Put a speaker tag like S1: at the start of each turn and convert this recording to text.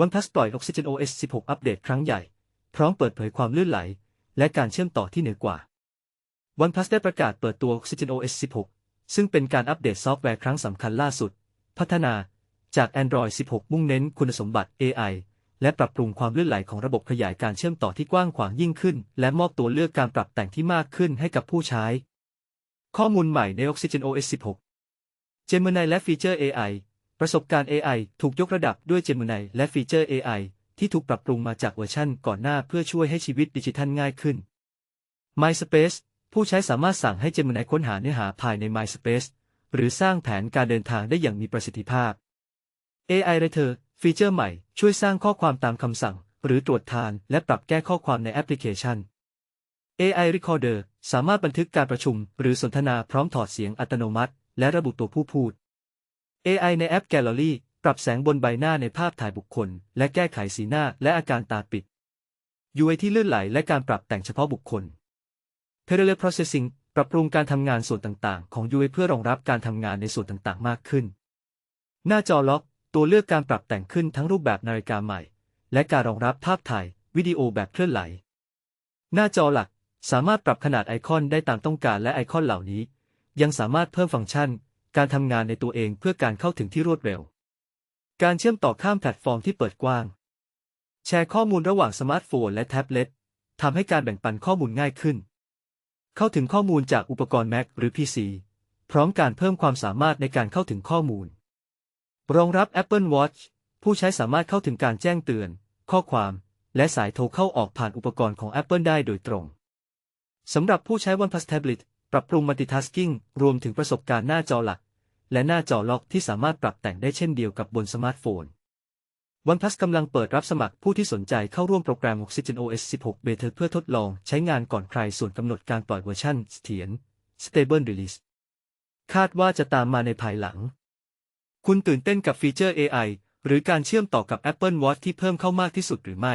S1: OnePlus ปล่อย Oxygen OS 16 อัปเดตครั้งใหญ่ พร้อมเปิดเผยความลื่นไหล และการเชื่อมต่อที่เหนือกว่า OnePlus ได้ประกาศเปิดตัว Oxygen OS 16 ซึ่งเป็นการอัปเดตซอฟต์แวร์ครั้งสำคัญล่าสุด พัฒนาจาก Android 16 มุ่งเน้นคุณสมบัติ AI และปรับปรุงความลื่นไหลของระบบขยายการเชื่อมต่อที่กว้างขวางยิ่งขึ้น และมอบตัวเลือกการปรับแต่งที่มากขึ้นให้กับผู้ใช้ ข้อมูลใหม่ใน Oxygen OS 16 Gemini และฟีเจอร์ AI ประสบการณ์ AI ถูกยกระดับด้วย Gemini และฟีเจอร์ AI ที่ถูกปรับปรุงมาจากเวอร์ชันก่อนหน้าเพื่อช่วยให้ชีวิตดิจิทัลง่ายขึ้น MySpace ผู้ใช้สามารถสั่งให้ Gemini ค้นหาเนื้อหาภายใน MySpace หรือสร้างแผนการเดินทางได้อย่างมีประสิทธิภาพ AI Writer ฟีเจอร์ใหม่ช่วยสร้างข้อความตามคำสั่ง หรือตรวจทาน และปรับแก้ข้อความในแอปพลิเคชัน AI Recorder สามารถบันทึกการประชุม หรือสนทนาพร้อมถอดเสียงอัตโนมัติ และระบุตัวผู้พูด AI ในแอป Gallery ปรับแสงบนใบหน้าในภาพถ่ายบุคคล และแก้ไขสีหน้าและอาการตาปิด UI ที่ลื่นไหลและการปรับแต่งเฉพาะบุคคล Parallel Processing ปรับปรุงการทำงานส่วนต่างๆ ของ UI เพื่อรองรับการทำงานในส่วนต่างๆ มากขึ้น หน้าจอล็อก ตัวเลือกการปรับแต่งขึ้นทั้งรูปแบบนาฬิกาใหม่ และการรองรับภาพถ่าย วิดีโอแบบเคลื่อนไหล หน้าจอหลัก สามารถปรับขนาดไอคอนได้ตามต้องการและไอคอนเหล่านี้ ยังสามารถเพิ่มฟังก์ชัน การทำงานในตัวเองเพื่อการเข้าถึงที่รวดเร็ว การเชื่อมต่อข้ามแพลตฟอร์มที่เปิดกว้าง แชร์ข้อมูลระหว่างสมาร์ทโฟนและแท็บเล็ตทำให้การแบ่งปันข้อมูลง่ายขึ้น เข้าถึงข้อมูลจากอุปกรณ์ Mac หรือ PC พร้อมการเพิ่มความสามารถในการเข้าถึงข้อมูล รองรับ Apple Watch ผู้ใช้สามารถเข้าถึงการแจ้งเตือน ข้อความ และสายโทรเข้าออกผ่านอุปกรณ์ของ Apple ได้โดยตรง สำหรับผู้ใช้ OnePlus Tablet ปรับปรุง Multitasking รวมถึงประสบการณ์หน้าจอหลัก และหน้าจอล็อกที่สามารถปรับแต่งได้เช่นเดียวกับบนสมาร์ทโฟน OnePlus กำลังเปิดรับสมัครผู้ที่สนใจเข้าร่วมโปรแกรม Oxygen OS 16 Beta เพื่อทดลองใช้งานก่อนใครส่วนกำหนดการปล่อยเวอร์ชันเสถียร Stable Release คาดว่าจะตามมาในภายหลัง คุณตื่นเต้นกับฟีเจอร์ AI หรือการเชื่อมต่อกับ Apple Watch ที่เพิ่มเข้ามากที่สุดหรือไม่